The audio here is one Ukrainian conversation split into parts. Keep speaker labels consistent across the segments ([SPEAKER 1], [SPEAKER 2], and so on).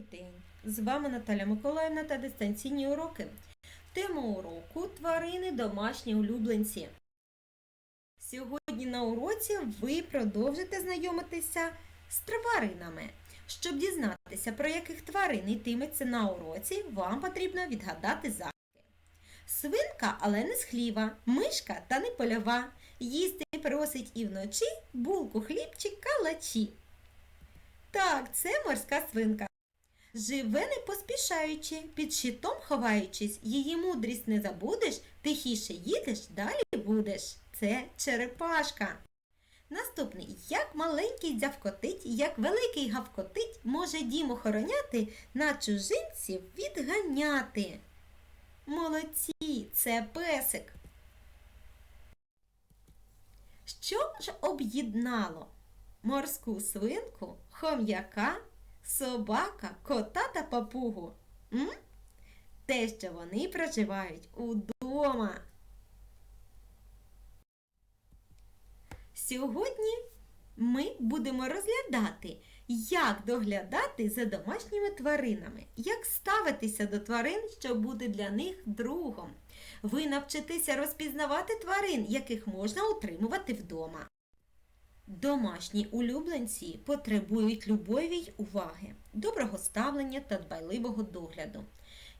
[SPEAKER 1] день! З вами Наталя Миколаївна та дистанційні уроки. Тема уроку тварини домашні улюбленці. Сьогодні на уроці ви продовжите знайомитися з тваринами. Щоб дізнатися, про яких тварин йтиметься на уроці, вам потрібно відгадати загадки. Свинка, але не з хліва, мишка та не польова. Їсти просить і вночі булку хлібчик калачі. Так, це морська свинка. Живе не поспішаючи, під щитом ховаючись, її мудрість не забудеш, тихіше їдеш, далі будеш. Це черепашка. Наступний, як маленький дзявкотить, як великий гавкотить, може дім охороняти, на чужинців відганяти. Молодці, це песик. Що ж об'єднало морську свинку, хом'яка, собака, кота та папугу? М? Те, що вони проживають удома. Сьогодні ми будемо розглядати, як доглядати за домашніми тваринами, як ставитися до тварин, щоб бути для них другом. Ви навчитеся розпізнавати тварин, яких можна утримувати вдома. Домашні улюбленці потребують любові й уваги, доброго ставлення та дбайливого догляду.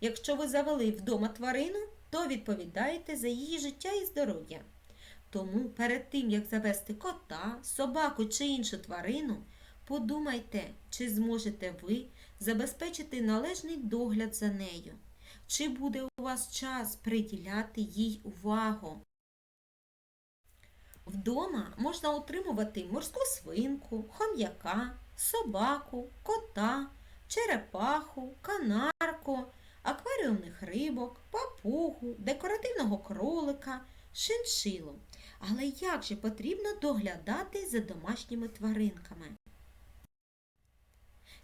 [SPEAKER 1] Якщо ви завели вдома тварину, то відповідаєте за її життя і здоров'я. Тому перед тим, як завести кота, собаку чи іншу тварину, подумайте, чи зможете ви забезпечити належний догляд за нею, чи буде у вас час приділяти їй увагу. Вдома можна утримувати морську свинку, хом'яка, собаку, кота, черепаху, канарку, акваріумних рибок, папугу, декоративного кролика, шиншилу. Але як же потрібно доглядати за домашніми тваринками?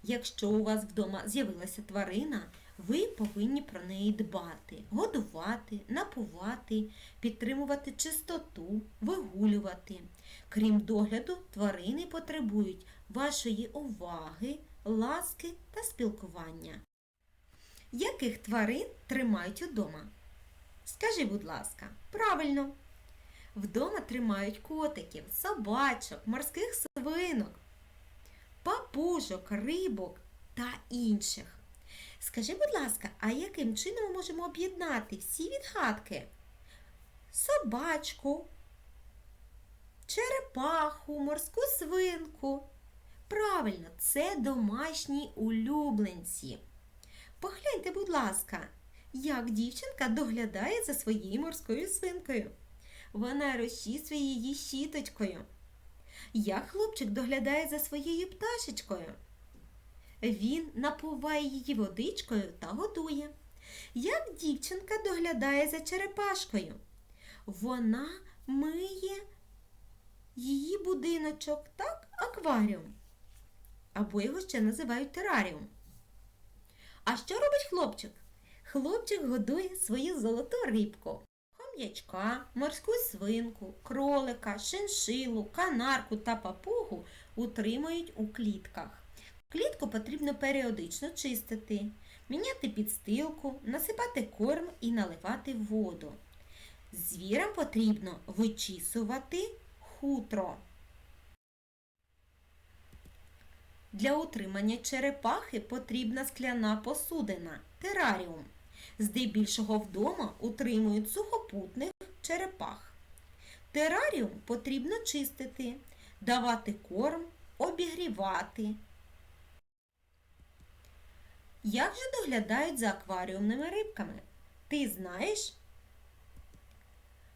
[SPEAKER 1] Якщо у вас вдома з'явилася тварина, ви повинні про неї дбати, годувати, напувати, підтримувати чистоту, вигулювати. Крім догляду, тварини потребують вашої уваги, ласки та спілкування. Яких тварин тримають удома? Скажи, будь ласка, правильно. Вдома тримають котиків, собачок, морських свинок, папужок, рибок та інших. Скажи, будь ласка, а яким чином ми можемо об'єднати всі відгадки? Собачку, черепаху, морську свинку. Правильно, це домашні улюбленці. Погляньте, будь ласка, як дівчинка доглядає за своєю морською свинкою. Вона розчісує її щіточкою. Як хлопчик доглядає за своєю пташечкою? Він напуває її водичкою та годує. Як дівчинка доглядає за черепашкою? Вона миє її будиночок, так, акваріум. Або його ще називають тераріум. А що робить хлопчик? Хлопчик годує свою золоту рибку. Хом'ячка, морську свинку, кролика, шиншилу, канарку та папугу утримують у клітках. Клітку потрібно періодично чистити, міняти підстилку, насипати корм і наливати воду. Звірам потрібно вичісувати хутро. Для утримання черепахи потрібна скляна посудина тераріум. Здебільшого вдома утримують сухопутних черепах. Тераріум потрібно чистити, давати корм, обігрівати. Як же доглядають за акваріумними рибками? Ти знаєш?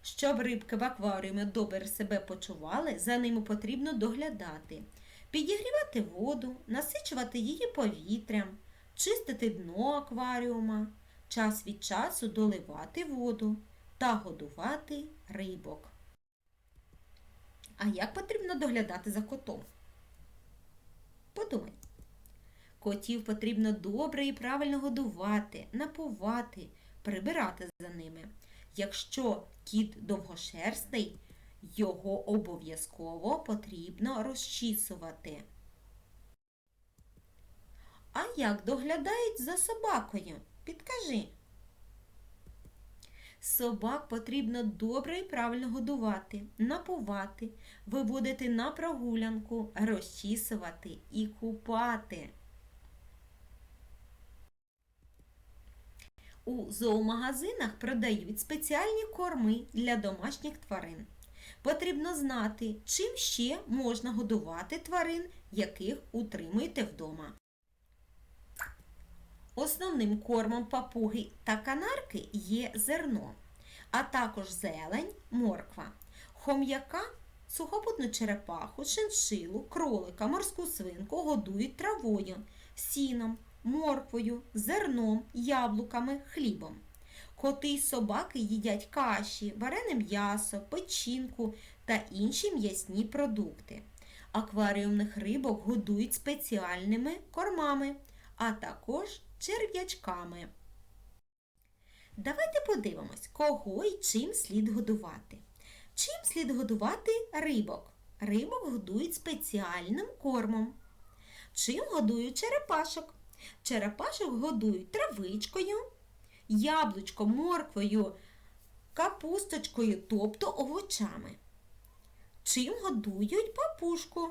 [SPEAKER 1] Щоб рибки в акваріумі добре себе почували, за ними потрібно доглядати, підігрівати воду, насичувати її повітрям, чистити дно акваріума, час від часу доливати воду та годувати рибок. А як потрібно доглядати за котом? Подумай. Котів потрібно добре і правильно годувати, напувати, прибирати за ними. Якщо кіт довгошерстий, його обов'язково потрібно розчісувати. А як доглядають за собакою? Підкажи. Собак потрібно добре і правильно годувати, напувати, виводити на прогулянку, розчісувати і купати. У зоомагазинах продають спеціальні корми для домашніх тварин. Потрібно знати, чим ще можна годувати тварин, яких утримуєте вдома. Основним кормом папуги та канарки є зерно, а також зелень, морква, хом'яка, сухопутну черепаху, шиншилу, кролика, морську свинку годують травою, сіном, морквою, зерном, яблуками, хлібом. Коти й собаки їдять каші, варене м'ясо, печінку та інші м'ясні продукти. Акваріумних рибок годують спеціальними кормами, а також черв'ячками. Давайте подивимось, кого і чим слід годувати. Чим слід годувати рибок? Рибок годують спеціальним кормом. Чим годують черепашок? Черепашок годують травичкою, яблучком, морквою, капусточкою, тобто овочами. Чим годують папушку?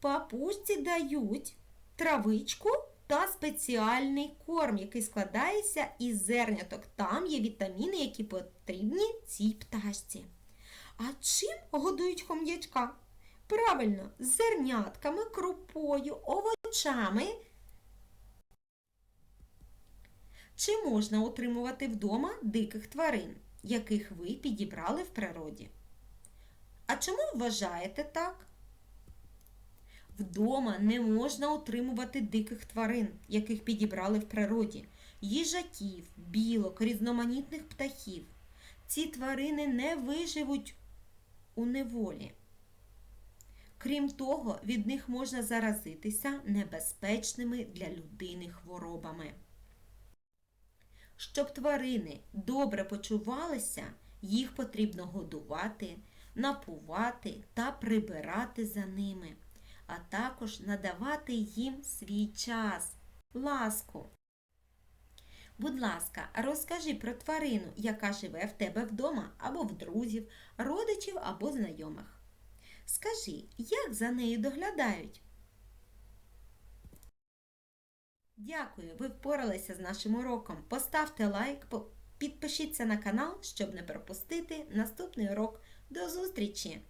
[SPEAKER 1] Папушці дають травичку та спеціальний корм, який складається із зерняток. Там є вітаміни, які потрібні цій пташці. А чим годують хом'ячка? Правильно, зернятками, крупою, овочами. Чи можна утримувати вдома диких тварин, яких ви підібрали в природі? А чому вважаєте так? Вдома не можна утримувати диких тварин, яких підібрали в природі, їжаків, білок, різноманітних птахів. Ці тварини не виживуть у неволі. Крім того, від них можна заразитися небезпечними для людини хворобами. Щоб тварини добре почувалися, їх потрібно годувати, напувати та прибирати за ними, а також надавати їм свій час, ласку. Будь ласка, розкажи про тварину, яка живе в тебе вдома або в друзів, родичів або знайомих. Скажи, як за нею доглядають? Дякую, ви впоралися з нашим уроком. Поставте лайк, підпишіться на канал, щоб не пропустити наступний урок. До зустрічі!